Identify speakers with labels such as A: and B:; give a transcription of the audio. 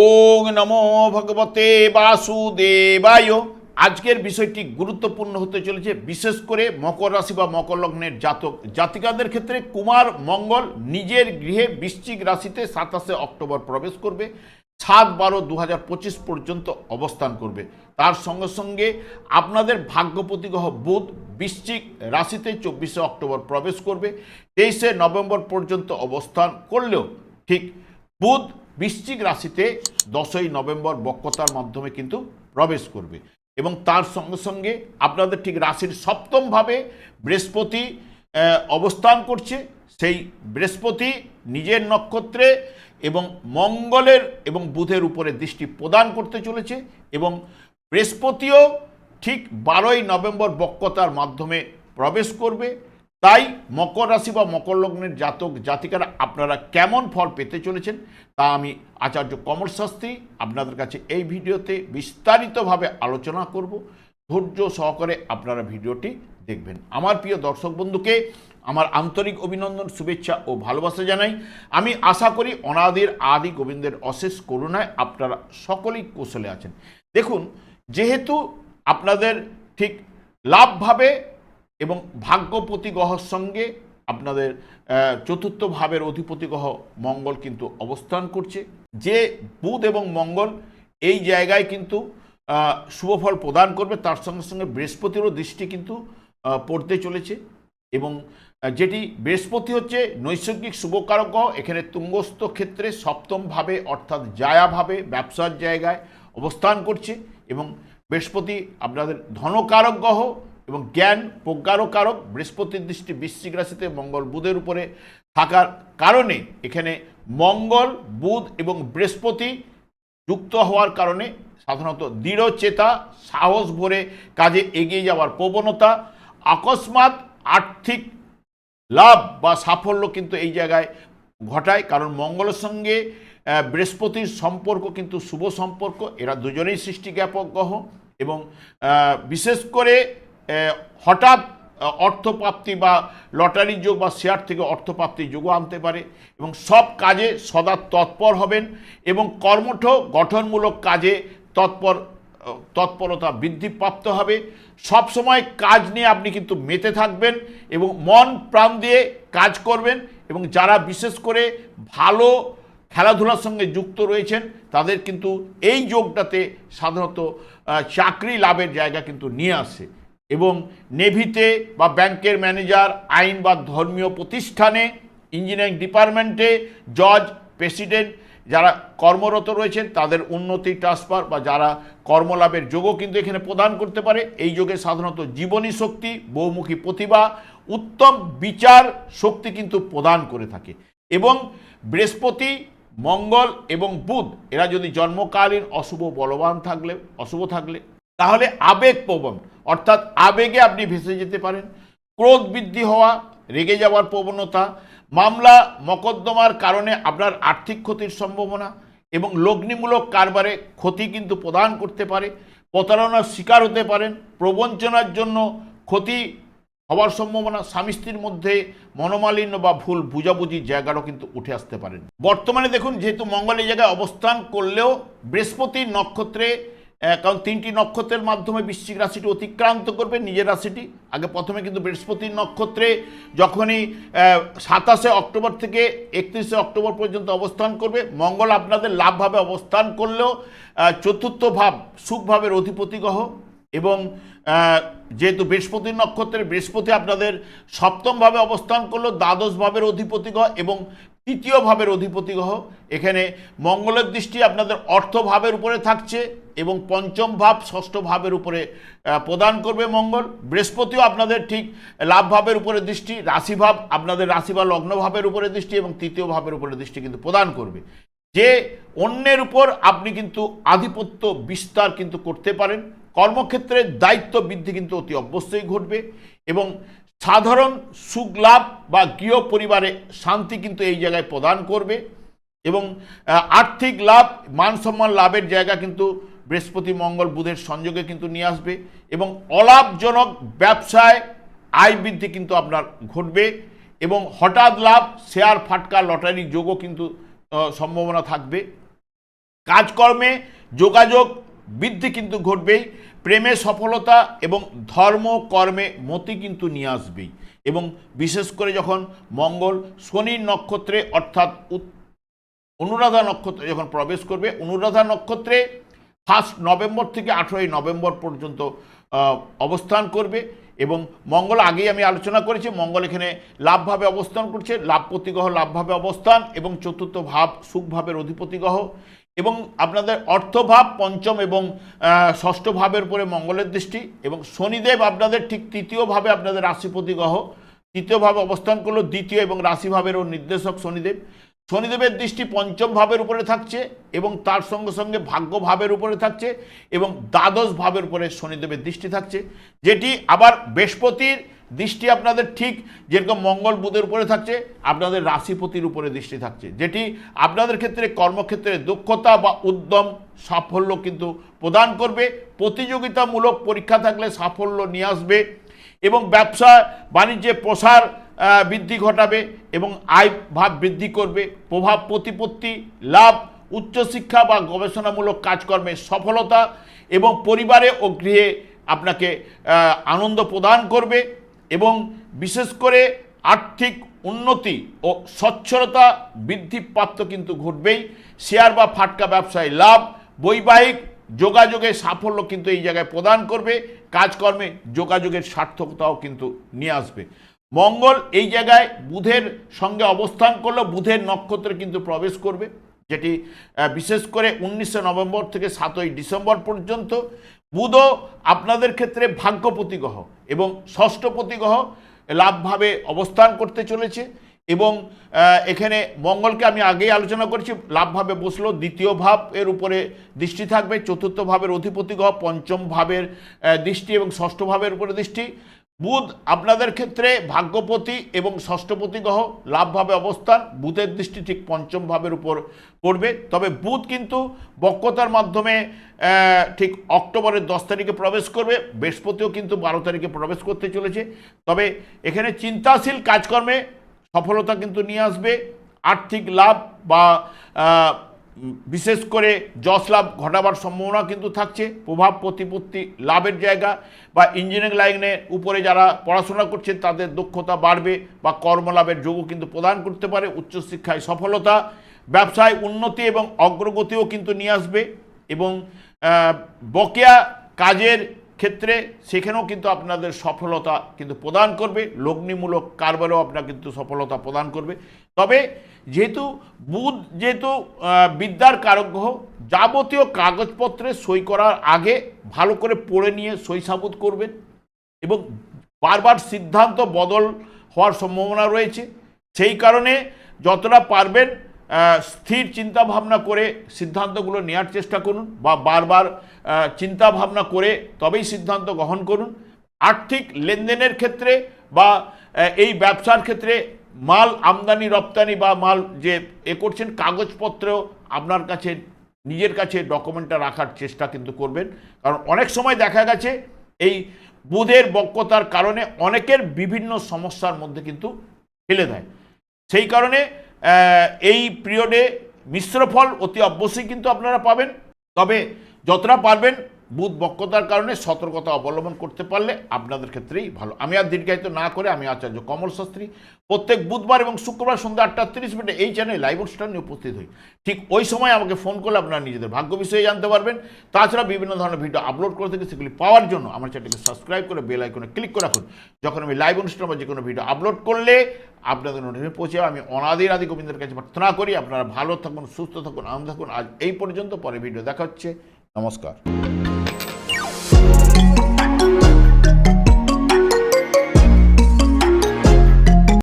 A: ওং নমো ভগবতে বাসুদেবায়। আজকের বিষয়টি গুরুত্বপূর্ণ হতে চলেছে, বিশেষ করে মকর রাশি বা মকর লগ্নের জাতক। জাতিকাদের ক্ষেত্রে কুমার মঙ্গল নিজের গৃহে বৃশ্চিক রাশিতে সাতাশে অক্টোবর প্রবেশ করবে, সাত বারো দু পর্যন্ত অবস্থান করবে। তার সঙ্গে সঙ্গে আপনাদের ভাগ্যপতি গ্রহ বুধ বৃশ্চিক রাশিতে চব্বিশে অক্টোবর প্রবেশ করবে, তেইশে নভেম্বর পর্যন্ত অবস্থান করলেও ঠিক বুধ বৃশ্চিক রাশিতে দশই নভেম্বর বক্রতার মাধ্যমে কিন্তু প্রবেশ করবে। এবং তার সঙ্গে সঙ্গে আপনাদের ঠিক রাশির সপ্তমভাবে বৃহস্পতি অবস্থান করছে। সেই বৃহস্পতি নিজের নক্ষত্রে এবং মঙ্গলের এবং বুধের উপরে দৃষ্টি প্রদান করতে চলেছে এবং বৃহস্পতিও ঠিক বারোই নভেম্বর বক্রতার মাধ্যমে প্রবেশ করবে। তাই মকর রাশি বা মকর লগ্নের জাতক, জাতিকারা আপনারা কেমন ফল পেতে চলেছেন তা আমি আচার্য কমল শাস্ত্রী আপনাদের কাছে এই ভিডিওতে বিস্তারিতভাবে আলোচনা করব। ধৈর্য সহকারে আপনারা ভিডিওটি দেখবেন। আমার প্রিয় দর্শক বন্ধুকে আমার আন্তরিক অভিনন্দন, শুভেচ্ছা ও ভালোবাসা জানাই। আমি আশা করি অনাদির আদি গোবিন্দের অশেষ করুণায় আপনারা সকলেই কৌশলে আছেন। দেখুন, যেহেতু আপনাদের ঠিক লাভভাবে এবং ভাগ্যপতি গ্রহর সঙ্গে আপনাদের চতুর্থ ভাবের অধিপতি গ্রহ মঙ্গল কিন্তু অবস্থান করছে। যে বুধ এবং মঙ্গল এই জায়গায় কিন্তু শুভফল প্রদান করবে, তার সঙ্গে সঙ্গে বৃহস্পতিরও দৃষ্টি কিন্তু পড়তে চলেছে এবং যেটি বৃহস্পতি হচ্ছে নৈসর্গিক শুভকারক গ্রহ, এখানে তুঙ্গস্থ ক্ষেত্রে সপ্তমভাবে অর্থাৎ জায়াভাবে ব্যবসার জায়গায় অবস্থান করছে এবং বৃহস্পতি আপনাদের ধনকারক গ্রহ এবং জ্ঞান প্রজ্ঞারকারক বৃহস্পতির দৃষ্টি বৃশ্চিক রাশিতে মঙ্গল বুধের উপরে থাকার কারণে এখানে মঙ্গল, বুধ এবং বৃহস্পতি যুক্ত হওয়ার কারণে সাধারণত দৃঢ় চেতা সাহস ভরে কাজে এগিয়ে যাওয়ার প্রবণতা অকস্মাৎ আর্থিক লাভ বা সাফল্য কিন্তু এই জায়গায় ঘটায়। কারণ মঙ্গলের সঙ্গে বৃহস্পতির সম্পর্ক কিন্তু শুভ সম্পর্ক। এরা দুজনেই সৃষ্টি জ্ঞাপক গ্রহ এবং বিশেষ করে হঠাৎ অর্থপ্রাপ্তি বা লটারির যোগ বা শেয়ার থেকে অর্থপ্রাপ্তির যোগও আনতে পারে এবং সব কাজে সদা তৎপর হবেন এবং কর্মঠ, গঠনমূলক কাজে তৎপর তৎপরতা বৃদ্ধিপ্রাপ্ত হবে। সব সময় কাজ নিয়ে আপনি কিন্তু মেতে থাকবেন এবং মন প্রাণ দিয়ে কাজ করবেন এবং যারা বিশেষ করে ভালো খেলাধুলার সঙ্গে যুক্ত রয়েছেন, তাদের কিন্তু এই যোগটাতে সাধারণত চাকরি লাভের জায়গা কিন্তু নিয়ে আসে। এবং নেভিতে বা ব্যাংকের ম্যানেজার, আইন বা ধর্মীয় প্রতিষ্ঠানে, ইঞ্জিনিয়ারিং ডিপার্টমেন্টে, জজ, প্রেসিডেন্ট যারা কর্মরত রয়েছেন, তাদের উন্নতি ট্রান্সফার বা যারা কর্মলাভের যোগও কিন্তু এখানে প্রদান করতে পারে। এই যোগে সাধারণত জীবনী শক্তি, বহুমুখী প্রতিভা, উত্তম বিচার শক্তি কিন্তু প্রদান করে থাকে। এবং বৃহস্পতি, মঙ্গল এবং বুধ, এরা যদি জন্মকালীন অশুভ বলবান থাকলে, অশুভ থাকলে তাহলে আবেগ প্রবণ। অর্থাৎ আবেগে আপনি ভেসে যেতে পারেন। ক্রোধ বৃদ্ধি হওয়া, রেগে যাওয়ার প্রবণতা, মামলা, মকদ্দমার কারণে আপনার আর্থিক ক্ষতির সম্ভাবনা এবং লগ্নিমূলক কারবারে ক্ষতি কিন্তু প্রদান করতে পারে, প্রতারণার শিকার হতে পারেন, প্রবঞ্চনার জন্য ক্ষতি হওয়ার সম্ভাবনা, স্বামী স্ত্রীর মধ্যে মনোমালিন্য বা ভুল বুঝাবুঝির জায়গাটাও কিন্তু উঠে আসতে পারেন। বর্তমানে দেখুন, যেহেতু মঙ্গল এই জায়গায় অবস্থান করলেও বৃহস্পতির নক্ষত্রে কারণ তিনটি নক্ষত্রের মাধ্যমে বৃশ্চিক রাশিটি অতিক্রান্ত করবে নিজের রাশিটি। আগে প্রথমে কিন্তু বৃহস্পতির নক্ষত্রে যখনই সাতাশে অক্টোবর থেকে একত্রিশে অক্টোবর পর্যন্ত অবস্থান করবে, মঙ্গল আপনাদের লাভভাবে অবস্থান করলেও চতুর্থ ভাব সুখভাবের অধিপতি গ্রহ এবং যেহেতু বৃহস্পতির নক্ষত্রে বৃহস্পতি আপনাদের সপ্তমভাবে অবস্থান করল, দ্বাদশ ভাবের অধিপতি গ্রহ এবং তৃতীয় ভাবের অধিপতি গ্রহ। এখানে মঙ্গলের দৃষ্টি আপনাদের অর্থ ভাবের উপরে থাকছে এবং পঞ্চম ভাব ষষ্ঠ ভাবের উপরে প্রদান করবে মঙ্গল। বৃহস্পতিও আপনাদের ঠিক লাভ ভাবের উপরে দৃষ্টি রাশিভাব আপনাদের রাশি বা লগ্ন ভাবের উপরে দৃষ্টি এবং তৃতীয় ভাবের উপরে দৃষ্টি কিন্তু প্রদান করবে। যে অন্যের উপর আপনি কিন্তু আধিপত্য বিস্তার কিন্তু করতে পারেন। কর্মক্ষেত্রে দায়িত্ব বৃদ্ধি কিন্তু অতি অবশ্যই ঘটবে এবং সাধারণ সুখ লাভ বা গৃহ পরিবারে শান্তি কিন্তু এই জায়গায় প্রদান করবে এবং আর্থিক লাভ, মান সম্মান লাভের জায়গা কিন্তু বৃহস্পতি, মঙ্গল, বুধের সংযোগে কিন্তু নিয়ে আসবে এবং অলাভজনক ব্যবসায় আয় বৃদ্ধি কিন্তু আপনার ঘটবে এবং হঠাৎ লাভ, শেয়ার ফাটকা, লটারি যোগও কিন্তু সম্ভাবনা থাকবে। কাজকর্মে যোগাযোগ বৃদ্ধি কিন্তু ঘটবেই প্রেমে সফলতা এবং ধর্ম কর্মে মতি কিন্তু নিয়ে আসবেই। এবং বিশেষ করে যখন মঙ্গল শনির নক্ষত্রে অর্থাৎ অনুরাধা নক্ষত্রে যখন প্রবেশ করবে, অনুরাধা নক্ষত্রে ফার্স্ট নভেম্বর থেকে আঠেরোই নভেম্বর পর্যন্ত অবস্থান করবে এবং মঙ্গল আগেই আমি আলোচনা করেছি, মঙ্গল এখানে লাভভাবে অবস্থান করছে লাভপতি গ্রহ লাভভাবে অবস্থান এবং চতুর্থ ভাব সুখভাবের অধিপতি গ্রহ এবং আপনাদের অর্থভাব পঞ্চম এবং ষষ্ঠ ভাবের উপরে মঙ্গলের দৃষ্টি এবং শনিদেব আপনাদের ঠিক তৃতীয়ভাবে আপনাদের রাশিপতি গ্রহ। তৃতীয়ভাবে অবস্থান করল দ্বিতীয় এবং রাশিভাবের ও নির্দেশক শনিদেব। শনিদেবের দৃষ্টি পঞ্চম ভাবের উপরে থাকছে এবং তার সঙ্গে সঙ্গে ভাগ্য ভাবের উপরে থাকছে এবং দ্বাদশ ভাবের উপরে শনিদেবের দৃষ্টি থাকছে। যেটি আবার বৃহস্পতির দৃষ্টি আপনাদের ঠিক, যেরকম মঙ্গল বুধের উপরে থাকছে, আপনাদের রাশিপতির উপরে দৃষ্টি থাকছে। যেটি আপনাদের ক্ষেত্রে কর্মক্ষেত্রে দক্ষতা বা উদ্যম সাফল্য কিন্তু প্রদান করবে, প্রতিযোগিতামূলক পরীক্ষা থাকলে সাফল্য নিয়ে আসবে, এবং ব্যবসা, বাণিজ্যে প্রসার বৃদ্ধি ঘটাবে এবং আয় ভাব বৃদ্ধি করবে, প্রভাব প্রতিপত্তি, লাভ, উচ্চশিক্ষা বা গবেষণামূলক কাজকর্মে সফলতা এবং পরিবারে ও গৃহে আপনাকে আনন্দ প্রদান করবে। এবং বিশেষ করে আর্থিক উন্নতি ও স্বচ্ছলতা বৃদ্ধিপ্রাপ্ত কিন্তু ঘটবেই। শেয়ার বা ফাটকা ব্যবসায় লাভ, বৈবাহিক যোগাযোগে সাফল্য কিন্তু এই জায়গায় প্রদান করবে, কাজকর্মে যোগাযোগের সার্থকতাও কিন্তু নিয়ে আসবে। মঙ্গল এই জায়গায় বুধের সঙ্গে অবস্থান করল বুধের নক্ষত্রে কিন্তু প্রবেশ করবে, যেটি বিশেষ করে উনিশে নভেম্বর থেকে সাতই ডিসেম্বর পর্যন্ত। বুধও আপনাদের ক্ষেত্রে ভাগ্য প্রতিগ্রহ এবং ষষ্ঠ প্রতিগ্রহ লাভভাবে অবস্থান করতে চলেছে এবং এখানে মঙ্গলকে আমি আগেই আলোচনা করেছি, লাভভাবে বসল, দ্বিতীয় ভাব এর উপরে দৃষ্টি থাকবে, চতুর্থ ভাবের অধিপতি গ্রহ পঞ্চম ভাবের দৃষ্টি এবং ষষ্ঠ ভাবের উপরে দৃষ্টি। বুধ আপনাদের ক্ষেত্রে ভাগ্যপতি এবং ষষ্ঠপতি গ্রহ লাভভাবে অবস্থান, বুধের দৃষ্টি ঠিক পঞ্চম ভাবের উপর পড়বে। তবে বুধ কিন্তু বক্রতার মাধ্যমে ঠিক অক্টোবরের দশ তারিখে প্রবেশ করবে, বৃহস্পতিও কিন্তু বারো তারিখে প্রবেশ করতে চলেছে। তবে এখানে চিন্তাশীল কাজকর্মে সফলতা কিন্তু নিয়ে আসবে। আর্থিক লাভ বা বিশেষ করে যশ লাভ ঘটাবার সম্ভাবনা কিন্তু থাকছে, প্রভাব প্রতিপত্তি লাভের জায়গা বা ইঞ্জিনিয়ারিং লাইনে উপরে যারা পড়াশোনা করছে তাদের দক্ষতা বাড়বে বা কর্মলাভের যোগও কিন্তু প্রদান করতে পারে, উচ্চশিক্ষায় সফলতা, ব্যবসায় উন্নতি এবং অগ্রগতিও কিন্তু নিয়ে আসবে এবং বকেয়া কাজের ক্ষেত্রে সেখানেও কিন্তু আপনাদের সফলতা কিন্তু প্রদান করবে, লগ্নিমূলক কারবারেও আপনার কিন্তু সফলতা প্রদান করবে। তবে যেহেতু বুধ যেহেতু বিদ্যার কারক গ্রহ, যাবতীয় কাগজপত্রে সই করার আগে ভালো করে পড়ে নিয়ে সই সাবুত করবেন এবং বারবার সিদ্ধান্ত বদল হওয়ার সম্ভাবনা রয়েছে। সেই কারণে যতটা পারবেন স্থির চিন্তা ভাবনা করে সিদ্ধান্তগুলো নেওয়ার চেষ্টা করুন বা বারবার চিন্তা ভাবনা করে তবেই সিদ্ধান্ত গ্রহণ করুন। আর্থিক লেনদেনের ক্ষেত্রে বা এই ব্যবসার ক্ষেত্রে মাল আমদানি, রপ্তানি বা মাল যে এ করছেন কাগজপত্রেও আপনার কাছে, নিজের কাছে ডকুমেন্টটা রাখার চেষ্টা কিন্তু করবেন। কারণ অনেক সময় দেখা গেছে, এই বুধের বক্রতার কারণে অনেকের বিভিন্ন সমস্যার মধ্যে কিন্তু ফেলে দেয়। সেই কারণে এই পিরিয়ডে মিশ্র ফল অতি অবশ্যই কিন্তু আপনারা পাবেন। তবে যতটা পারবেন বুধ বক্রতার কারণে সতর্কতা অবলম্বন করতে পারলে আপনাদের ক্ষেত্রেই ভালো। আমি আর দীর্ঘায়িত না করে আমি আচার্য কমল শাস্ত্রী প্রত্যেক বুধবার এবং শুক্রবার সন্ধ্যা আটটা তিরিশ মিনিটে এই চ্যানেলে লাইভ অনুষ্ঠান নিয়ে উপস্থিত হই। ঠিক ওই সময় আমাকে ফোন করলে আপনারা নিজেদের ভাগ্য বিষয়ে জানতে পারবেন। তাছাড়া বিভিন্ন ধরনের ভিডিও আপলোড করে থাকি, সেগুলি পাওয়ার জন্য আমার চ্যানেলকে সাবস্ক্রাইব করে বেল আইকনে ক্লিক করে রাখুন। যখন আমি লাইভ অনুষ্ঠান বা যে কোনো ভিডিও আপলোড করলে আপনাদের নোটিফিকেশন পৌঁছে আমি অনাদির আদি গোবিন্দের কাছে প্রার্থনা করি, আপনারা ভালো থাকুন, সুস্থ থাকুন, আনন্দ থাকুন। আজ এই পর্যন্ত, পরে ভিডিও দেখা হচ্ছে। নমস্কার।